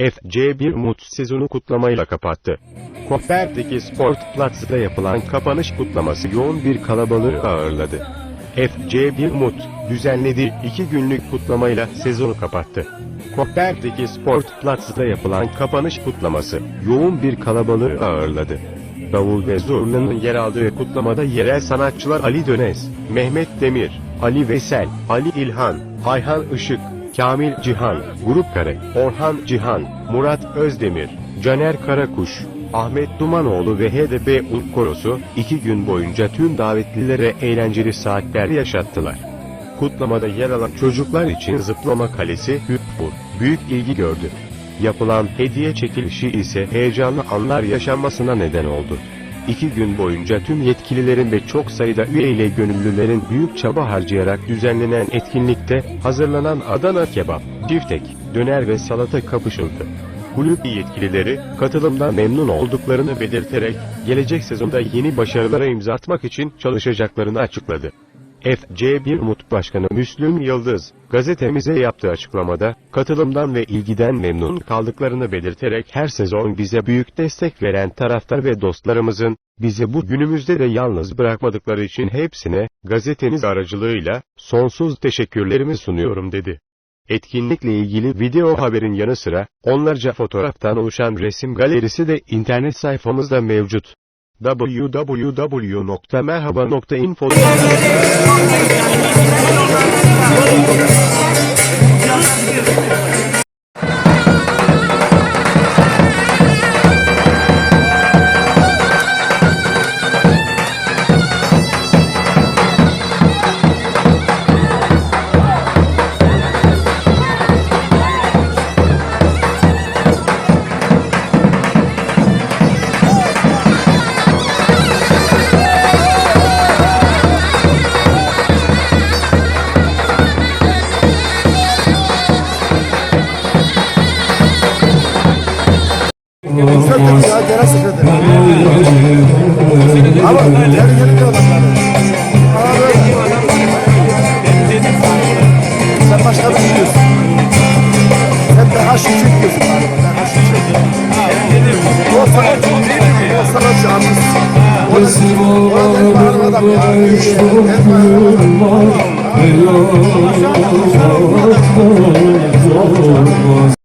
FC1 Umut sezonu kutlamayla kapattı. Koper'deki Sport Platza'da yapılan kapanış kutlaması yoğun bir kalabalığı ağırladı. FC1 Umut, düzenlediği iki günlük kutlamayla sezonu kapattı. Koper'deki Sport Platza'da yapılan kapanış kutlaması, yoğun bir kalabalığı ağırladı. Davul ve Zurna'nın yer aldığı kutlamada yerel sanatçılar Ali Dönez, Mehmet Demir, Ali Vesel, Ali İlhan, Ayhan Işık, Kamil Cihan, Grup Kare, Orhan Cihan, Murat Özdemir, Caner Karakuş, Ahmet Dumanoğlu ve HDP Ulk Korosu, iki gün boyunca tüm davetlilere eğlenceli saatler yaşattılar. Kutlamada yer alan çocuklar için zıplama kalesi Hüppur, büyük ilgi gördü. Yapılan hediye çekilişi ise heyecanlı anlar yaşanmasına neden oldu. İki gün boyunca tüm yetkililerin ve çok sayıda üye ile gönüllülerin büyük çaba harcayarak düzenlenen etkinlikte hazırlanan Adana kebap, biftek, döner ve salata kapışıldı. Kulüp yetkilileri katılımdan memnun olduklarını belirterek gelecek sezonda yeni başarılara imza atmak için çalışacaklarını açıkladı. FC1 Umut Başkanı Müslüm Yıldız, gazetemize yaptığı açıklamada, katılımdan ve ilgiden memnun kaldıklarını belirterek her sezon bize büyük destek veren taraftar ve dostlarımızın, bizi bu günümüzde de yalnız bırakmadıkları için hepsine, gazeteniz aracılığıyla, sonsuz teşekkürlerimi sunuyorum dedi. Etkinlikle ilgili video haberin yanı sıra, onlarca fotoğraftan oluşan resim galerisi de internet sayfamızda mevcut www.merhaba.info Sekreter ya, genel sekreter. Ama geri geri diyorlar bana. Abi, sen başka bir şey diyorsun. Sen de haşin çekiyorsun galiba. Ben haşin çekiyorum. O sanatçı, o sanatçı artist. O da, o da benim bağırma adam ya. Benim bağırma adam. Yok,